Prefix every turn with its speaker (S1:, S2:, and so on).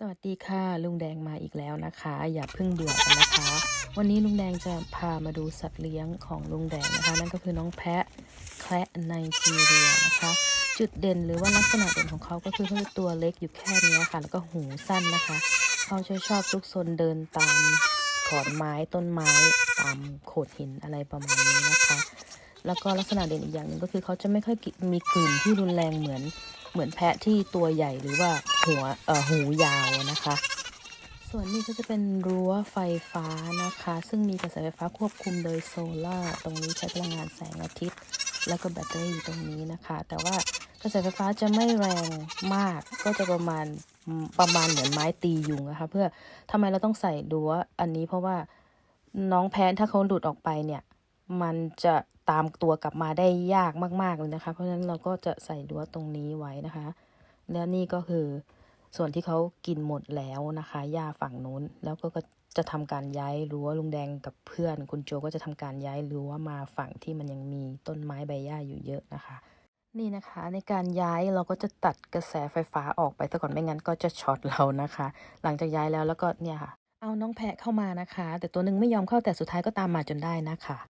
S1: สวัสดีค่ะ ลุงแดงมาอีกแล้วนะคะ อย่าเพิ่งเบื่อกันนะคะ วันนี้ลุงแดงจะพามาดูสัตว์เลี้ยงของลุงแดงนะคะ นั่นก็คือน้องแพะแคระไนจีเรียนะคะ จุดเด่นหรือว่าลักษณะเด่นของเขาก็คือเขาจะตัวเล็กอยู่แค่นี้ค่ะ แล้วก็หูสั้นนะคะ เขาจะชอบซุกซนเดินตามขอนไม้ต้นไม้ตามโขดหินอะไรประมาณนี้นะคะ แล้วก็ลักษณะเด่นอีกอย่างหนึ่งก็คือเขาจะไม่ค่อยมีกลิ่นที่รุนแรงเหมือน เหมือนแพะที่ตัวใหญ่หรือว่าหัวเอ่อหูยาวนะคะ ส่วนนี้ก็จะเป็นรั้วไฟฟ้านะคะ ซึ่งมีกระแสไฟฟ้าควบคุมโดยโซล่าตรงนี้ใช้พลังงานแสงอาทิตย์ แล้วก็แบตเตอรี่ตรงนี้นะคะ แต่ว่ากระแสไฟฟ้าจะไม่แรงมากก็จะประมาณประมาณเหมือนไม้ตียุงนะคะเพื่อทำไมเราต้องใส่รั้วอันนี้เพราะว่าน้องแพนถ้าเขาหลุดออกไปเนี่ย มันจะตามตัวกลับมาได้ยากมาก ๆ เลยนะคะ เพราะฉะนั้นเราก็จะใส่รั้วตรงนี้ไว้นะคะ แล้วนี่ก็คือส่วนที่เขากินหมดแล้วนะคะหญ้าฝั่งนู้น แล้วก็จะทำการย้ายรั้วลุงแดงกับเพื่อน คุณโจก็จะทำการย้ายรั้วมาฝั่งที่มันยังมีต้นไม้ใบหญ้าอยู่เยอะนะคะ นี่นะคะในการย้ายเราก็จะตัดกระแสไฟฟ้าออกไปซะก่อนไม่งั้นก็จะช็อตเรานะคะ หลังจากย้ายแล้วแล้วก็เนี่ยค่ะ เอาน้องแพะเข้ามานะคะ แต่ตัวหนึ่งไม่ยอมเข้าแต่สุดท้ายก็ตามมาจนได้นะคะ